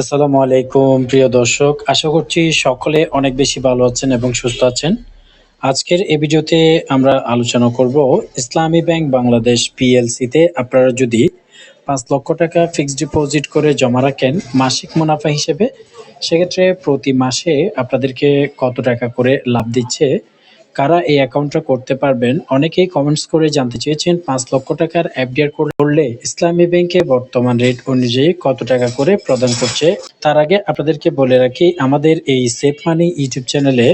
আসসালামু আলাইকুম, প্রিয় দর্শক। আশা করছি সকলে অনেক বেশি ভালো আছেন এবং সুস্থ আছেন। আজকের এই ভিডিওতে আমরা আলোচনা করব ইসলামী ব্যাংক বাংলাদেশ পিএলসিতে আপনারা যদি পাঁচ লক্ষ টাকা ফিক্সড ডিপোজিট করে জমা রাখেন মাসিক মুনাফা হিসেবে, সেক্ষেত্রে প্রতি মাসে আপনাদেরকে কত টাকা করে লাভ দিচ্ছে কারা এই অ্যাকাউন্টটা করতে পারবেন, অনেকেই কমেন্টস করে জানতে চেয়েছেন পাঁচ লক্ষ টাকার এফডিআর করলে ইসলামী ব্যাংকে বর্তমান রেট অনুযায়ী কত টাকা করে প্রদান করছে। তার আগে আপনাদেরকে বলে রাখি, আমাদের এই সেফ মানি ইউটিউব চ্যানেলে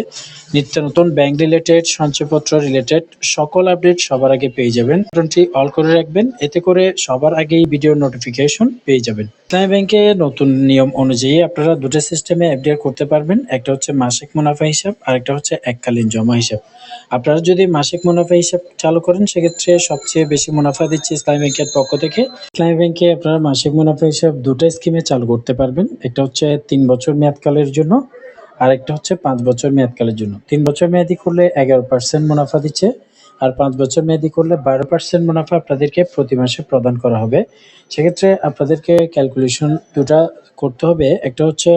নিত্য নতুন ব্যাংক রিলেটেড সঞ্চয়পত্র রিলেটেড সকল আপডেট সবার আগে পেয়ে যাবেন। বাটনটি অল করে রাখবেন, এতে করে সবার আগেই ভিডিও নোটিফিকেশন পেয়ে যাবেন। ইসলামী ব্যাংকে নতুন নিয়ম অনুযায়ী আপনারা দুটো সিস্টেমে এফডিআর করতে পারবেন, একটা হচ্ছে মাসিক মুনাফা হিসাব আর একটা হচ্ছে এককালীন জমা হিসাব। আপনারা যদি মাসিক মুনাফা হিসাব চালু করেন, সেক্ষেত্রে সবচেয়ে বেশি মুনাফা দিচ্ছে ইসলামী ব্যাংকের পক্ষ থেকে। ইসলামী ব্যাংকে আপনারা মাসিক মুনাফা হিসাব দুটো স্কিমে চালু করতে পারবেন। একটা হচ্ছে তিন বছর মেয়াদকালের জন্য, আর একটা হচ্ছে পাঁচ বছর মেয়াদকালের জন্য। তিন বছর মেয়াদি করলে এগারো পার্সেন্ট মুনাফা দিচ্ছে। আর পাঁচ বছর মেয়াদি করলে বারো পার্সেন্ট মুনাফা আপনাদেরকে প্রতি মাসে প্রদান করা হবে। সেক্ষেত্রে আপনাদেরকে ক্যালকুলেশন দুটা করতে হবে। একটা হচ্ছে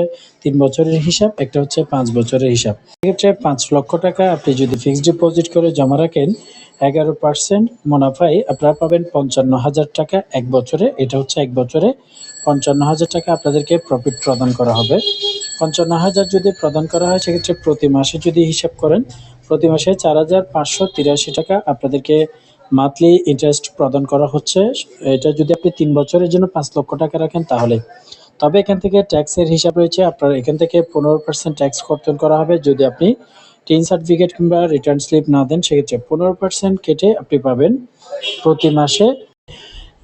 তিন বছরের হিসাব, একটা হচ্ছে পাঁচ বছরের হিসাব। সেক্ষেত্রে পাঁচ লক্ষ টাকা আপনি যদি ফিক্সড ডিপোজিট করে জমা রাখেন, এগারো পার্সেন্ট মুনাফায় আপনারা পাবেন পঞ্চান্ন হাজার টাকা এক বছরে। এটা হচ্ছে এক বছরে পঞ্চান্ন হাজার টাকা আপনাদেরকে প্রফিট প্রদান করা হবে। পঞ্চান্ন হাজার যদি প্রদান করা হয়, সেক্ষেত্রে প্রতি মাসে যদি হিসাব করেন, প্রতি মাসে চার হাজার পাঁচশো তিরাশি টাকা আপনাদেরকে মান্থলি ইন্টারেস্ট প্রদান করা হচ্ছে। এটা যদি আপনি তিন বছরের জন্য পাঁচ লক্ষ টাকা রাখেন তাহলে। তবে এখান থেকে ট্যাক্সের হিসাব রয়েছে, আপনার এখান থেকে পনেরো পার্সেন্ট ট্যাক্স কর্তন করা হবে। যদি আপনি টিন সার্টিফিকেট কিংবা রিটার্ন স্লিপ না দেন, সেক্ষেত্রে পনেরো পার্সেন্ট কেটে আপনি পাবেন। প্রতি মাসে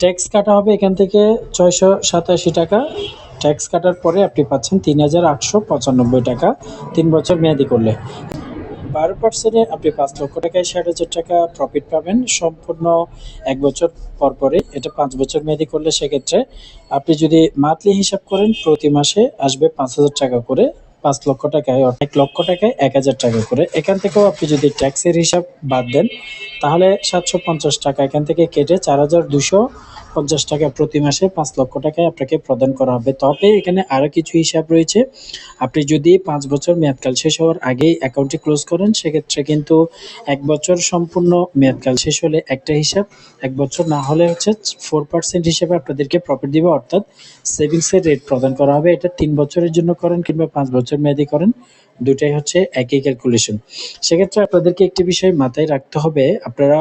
ট্যাক্স কাটা হবে এখান থেকে ছয়শো সাতাশি টাকা। ট্যাক্স কাটার পরে আপনি পাচ্ছেন তিন হাজার আটশো পঁচানব্বই টাকা তিন বছর মেয়াদি করলে। বারো পার্সেন্টে আপনি পাঁচ লক্ষ টাকায় ষাট হাজার টাকা প্রফিট পাবেন। সম্পূর্ণ এক বছর পর পরে এটা পাঁচ বছর মেয়াদি করলে সেক্ষেত্রে আপনি যদি মান্থলি হিসাব করেন, প্রতি মাসে আসবে পাঁচ হাজার টাকা করে। পাঁচ লক্ষ টাকায় এক লক্ষ টাকায় এক হাজার টাকা করে। এখান থেকেও আপনি যদি ট্যাক্সের হিসাব বাদ দেন, তাহলে সাতশো পঞ্চাশ টাকা এখান থেকে কেটে চার হাজার দুশো পঞ্চাশ টাকা প্রতি মাসে পাঁচ লক্ষ টাকায় আপনাকে প্রদান করা হবে। তবে এখানে আরও কিছু হিসাব রয়েছে। আপনি যদি পাঁচ বছর মেয়াদকাল শেষ হওয়ার আগেই অ্যাকাউন্টটি ক্লোজ করেন, সেক্ষেত্রে কিন্তু এক বছর সম্পূর্ণ মেয়াদকাল শেষ হলে একটা হিসাব, এক বছর না হলে হচ্ছে ফোর পার্সেন্ট হিসেবে আপনাদেরকে প্রফিট দিবে, অর্থাৎ সেভিংসের রেট প্রদান করা হবে। এটা তিন বছরের জন্য করেন কিংবা পাঁচ বছর মেয়াদি করেন, দুটাই হচ্ছে একই ক্যালকুলেশন সেক্ষেত্রে আপনাদেরকে একটি বিষয় মাথায় রাখতে হবে। আপনারা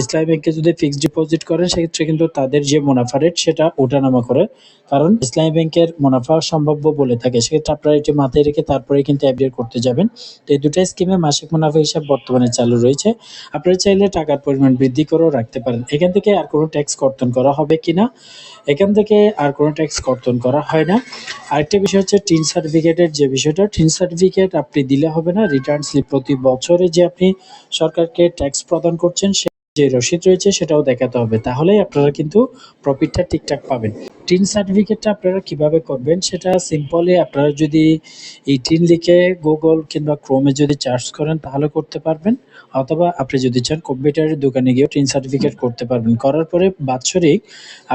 ইসলামী ব্যাংকে যদি ফিক্সড ডিপোজিট করেন, সেক্ষেত্রে কিন্তু তাদের যে মুনাফা রেট সেটা ওঠানামা করে। কারণ ইসলামী ব্যাংকের মুনাফা সম্ভাব্য বলে থাকে। সেক্ষেত্রে আপনারা এটি মাথায় রেখে তারপরে কিন্তু অ্যাপিয়ার করতে যাবেন। তো এই দুটাই স্কিমে মাসিক মুনাফা হিসাব বর্তমানে চালু রয়েছে। আপনারা চাইলে টাকার পরিমাণ বৃদ্ধি করেও রাখতে পারেন। এখান থেকে আর কোনো ট্যাক্স কর্তন করা হবে কিনা? এখান থেকে আর কোনো ট্যাক্স কর্তন করা হয় না। আরেকটা বিষয় হচ্ছে টিন সার্টিফিকেটের যে বিষয়টা, টিন সার্টিফিকেট আপনি দিলে হবে না। রিটার্ন স্লিপ প্রতি বছরে যে আপনি সরকারকে ট্যাক্স প্রদান করছেন যে রসিদ রয়েছে সেটাও দেখাতে হবে। তাহলেই আপনারা কিন্তু প্রফিটটা ঠিকঠাক পাবেন। টিন সার্টিফিকেটটা আপনারা কীভাবে করবেন সেটা সিম্পলি আপনারা যদি এই টিন লিখে গুগল কিংবা ক্রোমে যদি চার্জ করেন তাহলে করতে পারবেন। অথবা আপনি যদি চান কম্পিউটারের দোকানে গিয়েও টিন সার্টিফিকেট করতে পারবেন। করার পরে বাৎসরিক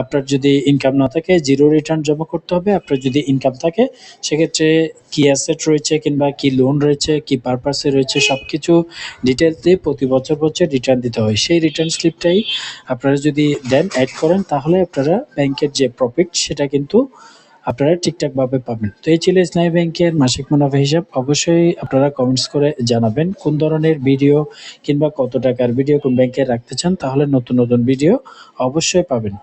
আপনার যদি ইনকাম না থাকে জিরো রিটার্ন জমা করতে হবে। আপনার যদি ইনকাম থাকে সেক্ষেত্রে কি অ্যাসেট রয়েছে কিংবা কি লোন রয়েছে, কি পারপাসে রয়েছে সব কিছু ডিটেলস দিয়ে প্রতি বছর বছর রিটার্ন দিতে হয়। সেই রিটার্ন স্লিপটাই আপনারা যদি দেন অ্যাড করেন, তাহলে আপনারা ব্যাংকের যে প্রফিট সেটা কিন্তু আপনারা ঠিকঠাকভাবে পাবেন। তো এই ছিল ইসলামী ব্যাংকের মাসিক মুনাফা হিসাব। অবশ্যই আপনারা কমেন্টস করে জানাবেন কোন ধরনের ভিডিও কিংবা কত টাকার ভিডিও কোন ব্যাংকে রাখতে চান, তাহলে নতুন নতুন ভিডিও অবশ্যই পাবেন।